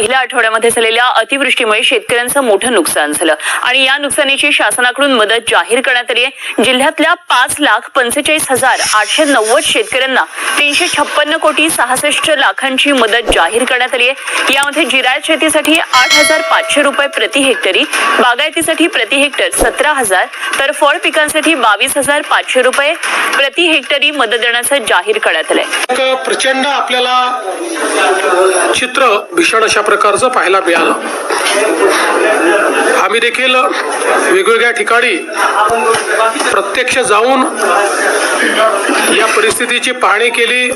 पहिल्या आठवड्यामध्ये झालेल्या अतिवृष्टीमुळे शेतकऱ्यांचं मोठं नुकसान झालं. आणि या नुकसानीची शासनाकडून मदत जाहीर करण्यात आली आहे. जिल्ह्यातल्या पाच लाख पंचेचाळीस हजार आठशे नव्वद शेतकऱ्यांना तीनशे छप्पन्न कोटी सहासष्ट लाखांची मदत जाहीर करण्यात आली आहे. यामध्ये जिरायत शेतीसाठी आठ हजार पाचशे रुपये प्रति हेक्टरी बागायतीसाठी प्रति हेक्टर सतरा हजार तर फळ पिकांसाठी बावीस हजार पाचशे रुपये प्रति हेक्टरी मदत देण्याचं जाहीर करण्यात आलंय. प्रचंड आपल्याला चित्र भीषण अशा प्रकारचं पाहायला मिळालं. आम्ही देखील वेगवेगळ्या ठिकाणी प्रत्यक्ष जाऊन या परिस्थितीची पाहणी केली.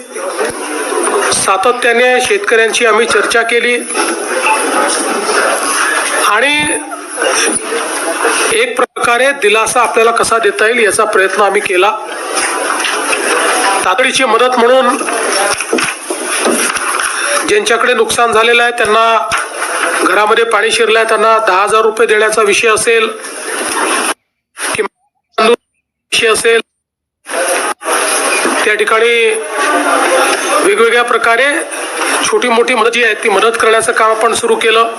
सातत्याने शेतकऱ्यांची आम्ही चर्चा केली. आणि एक प्रकारे दिलासा आपल्याला कसा देता येईल याचा प्रयत्न आम्ही केला. तातडीची मदत म्हणून ज्यांच्याकडे नुकसान झालेलं आहे त्यांना घरामध्ये पाणी शिरलं आहे त्यांना दहा हजार रुपये देण्याचा विषय असेल किंवा विषय असेल त्या ठिकाणी वेगवेगळ्या प्रकारे छोटी मोठी मदत जी आहे ती मदत करण्याचं काम आपण सुरू केलं.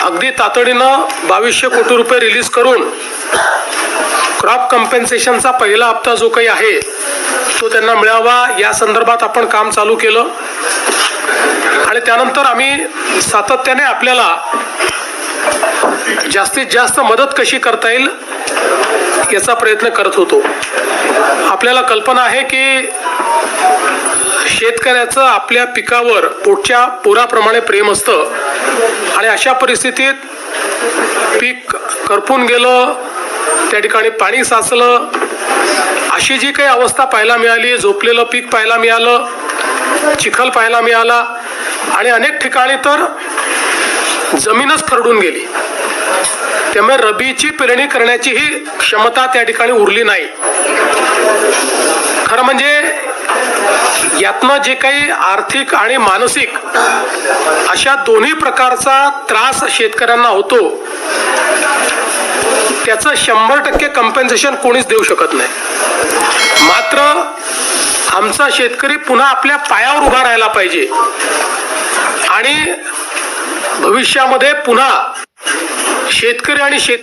अगदी तातडीनं बावीसशे कोटी रुपये रिलीज करून क्रॉप कम्पेन्सेशनचा पहिला हप्ता जो काही आहे तो त्यांना मिळावा या संदर्भात आपण काम चालू केलं. आणि त्यानंतर आम्ही सातत्याने आपल्याला जास्तीत जास्त मदत कशी करता येईल याचा प्रयत्न करत होतो. आपल्याला कल्पना आहे की शेतकऱ्याचं आपल्या पिकावर पोटच्या पोराप्रमाणे प्रेम असतं. आणि अशा परिस्थितीत पीक करपून गेलं त्या ठिकाणी पाणी साचलं अशी जी काही अवस्था पाहायला मिळाली झोपलेलं पीक पाहायला मिळालं चिखल पाहायला मिळाला आणि अनेक ठिकाणी तर जमीनच खरडून गेली. त्यामुळे रबीची पेरणी करण्याची ही क्षमता त्या ठिकाणी उरली नाही. खरं म्हणजे यातनं जे काही आर्थिक आणि मानसिक अशा दोन्ही प्रकारचा त्रास शेतकऱ्यांना होतो याचं शंभर टक्के कंपेन्सेशन कोणीच देऊ शकत नाही. मात्र आमचा शेतकरी पुन्हा आपल्या पायावर उभा राहायला पाहिजे. आणि भविष्यामध्ये पुन्हा शेतकरी आणि शेत